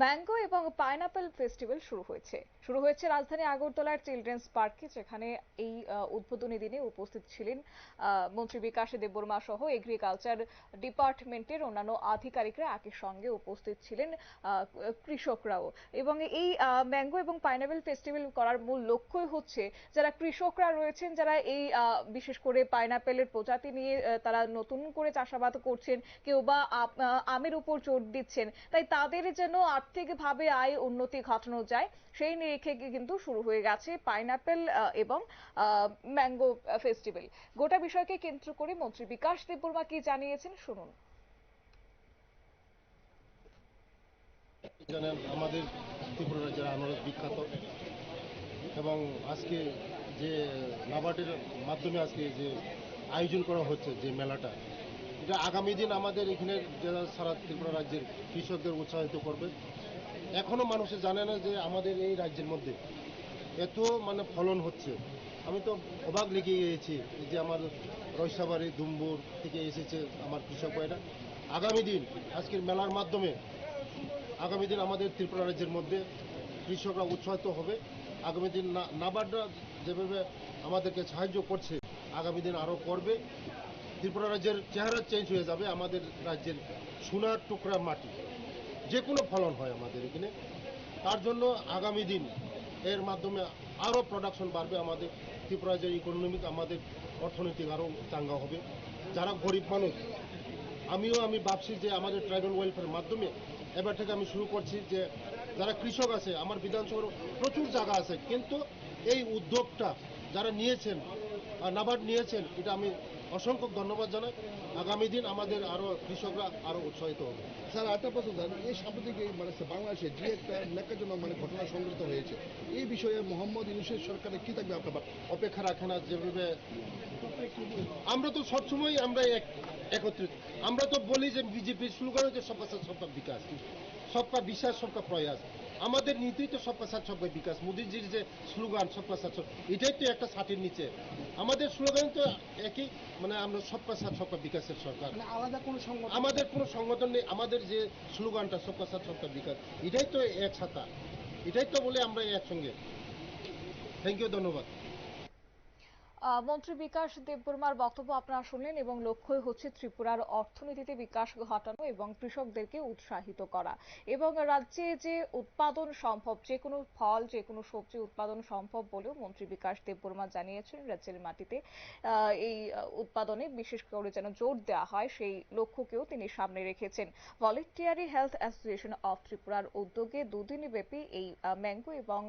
Mango এবং pineapple festival শুরু হয়েছে। শুরু হয়েছে রাজধানী আগরতলার চিলড্রেন্স পার্কে, যেখানে এই উদ্বোধনী দিনে উপস্থিত ছিলেন মন্ত্রী বিকাশ দেববর্মা সহ এগ্রিকালচার ডিপার্টমেন্টের অন্যান্য আধিকারিকরা। একই সঙ্গে উপস্থিত ছিলেন কৃষকরাও। এবং এই ম্যাঙ্গো এবং পাইনাপেল ফেস্টিভ্যাল করার মূল লক্ষ্যই হচ্ছে যারা কৃষকরা রয়েছেন, যারা এই বিশেষ করে পাইনাপেলের প্রজাতি নিয়ে তারা নতুন করে চাষাবাদ করছেন, কেউ বা আমের উপর জোর দিচ্ছেন, তাই তাদের যেন আর্থিকভাবে আয় উন্নতি ঘটানো যায়, সেই নিরিখে কিন্তু শুরু হয়ে গেছে পাইনাপেল এবং ম্যাঙ্গো ফেস্টিভ্যাল। গোটা বিষয়কে কেন্দ্র করে মন্ত্রী বিকাশ দেববর্মা কি জানিয়েছেন শুনুন। জানেন, আমাদের ত্রিপুরা রাজ্যের আনারস বিখ্যাত, এবং আজকে যে নাবার্ডের মাধ্যমে আজকে যে আয়োজন করা হচ্ছে যে মেলাটা এটা আগামী দিন আমাদের এখানে যারা সারা ত্রিপুরা রাজ্যের কৃষকদের উৎসাহিত করবে। এখনও মানুষে জানে না যে আমাদের এই রাজ্যের মধ্যে এত মানে ফলন হচ্ছে। আমি তো অবাক লেগে গিয়েছি যে আমার রয়সাবাড়ি দুম্বুর থেকে এসেছে আমার কৃষক ভাইরা। আগামী দিন আজকের মেলার মাধ্যমে আগামী দিন আমাদের ত্রিপুরা রাজ্যের মধ্যে কৃষকরা উৎসাহিত হবে। আগামী দিন নাবার্ডরা যেভাবে আমাদেরকে সাহায্য করছে, আগামী দিন আরও করবে। ত্রিপুরা রাজ্যের চেহারা চেঞ্জ হয়ে যাবে আমাদের রাজ্যের সোনার টুকরা মাটি। যে কোনো ফলন হয় আমাদের এখানে। তার জন্য আগামী দিন এর মাধ্যমে আরও প্রোডাকশন বাড়বে আমাদের ত্রিপুরা রাজ্যের ইকোনমিক আমাদের অর্থনৈতিক আরও চাঙ্গা হবে। যারা গরিব মানুষ, আমিও আমি ভাবছি যে আমাদের ট্রাইবাল ওয়েলফেয়ার মাধ্যমে এবার থেকে আমি শুরু করছি যে যারা কৃষক আছে, আমার বিধানসভার প্রচুর জায়গা আছে, কিন্তু এই উদ্যোগটা যারা নিয়েছেন নাবার্ড নিয়েছেন, এটা আমি অসংখ্য ধন্যবাদ জানাই। আগামী দিন আমাদের আরও কৃষকরা আরও উৎসাহিত হবে। স্যার, আরেকটা প্রশ্ন স্যার এই সাম্প্রতিক মানে বাংলাদেশে যে একটা লেখাজনক মানে ঘটনা সংঘটিত হয়েছে, এই বিষয়ে মোহাম্মদ ইউনুসের সরকারের কি থাকবে আপনার অপেক্ষা রাখে না যেভাবে আমরা তো সবসময় আমরা একত্রিত। আমরা তো বলি যে বিজেপির স্লোগান হচ্ছে সবকা সাথ সবকা বিকাশ। সবকা বিশ্বাস সবকা প্রয়াস। আমাদের নীতি তো সবকা সাথ সবকা বিকাশ। মোদীজির যে স্লোগান সবকা সাথ এটাই তো একটা নিচে। আমাদের স্লোগান তো একই মানে আমরা সবকা সাথ সবকা বিকাশের সরকার। মানে আলাদা কোনো সংগঠন? আমাদের কোনো সংগঠন নেই। আমাদের যে স্লোগানটা সবকা সাথ সবকা বিকাশ এটাই তো এক ছাতা। এটাই তো বলে আমরা একসঙ্গে। থ্যাংক ইউ ধন্যবাদ। মন্ত্রী বিকাশ দেববর্মার বক্তব্য আপনারা শুনলেন এবং লক্ষ্যই হচ্ছে ত্রিপুরার অর্থনীতিতে বিকাশ ঘটানো এবং কৃষকদেরকে উৎসাহিত করা। এবং রাজ্যে যে উৎপাদন সম্ভব, যে কোনো ফল, যে কোনো সবজি উৎপাদন সম্ভব বলেও মন্ত্রী বিকাশ দেববর্মা জানিয়েছেন, রাজ্যের মাটিতে এই উৎপাদনে বিশেষ করে যেন জোর দেওয়া হয় সেই লক্ষ্যকেও তিনি সামনে রেখেছেন। ভলেন্টিয়ারি হেলথ অ্যাসোসিয়েশন অফ ত্রিপুরার উদ্যোগে দুদিন ব্যাপী এই ম্যাঙ্গো এবং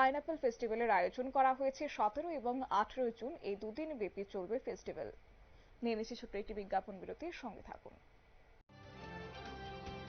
পাইনাপেল ফেস্টিভ্যালের আয়োজন করা হয়েছে সতেরো এবং আঠেরোই জুন এই দুদিন ব্যাপী চলবে ফেস্টিভ্যাল নিয়ে নিচ্ছি ছোট্ট একটি বিজ্ঞাপন বিরতির সঙ্গে থাকুন।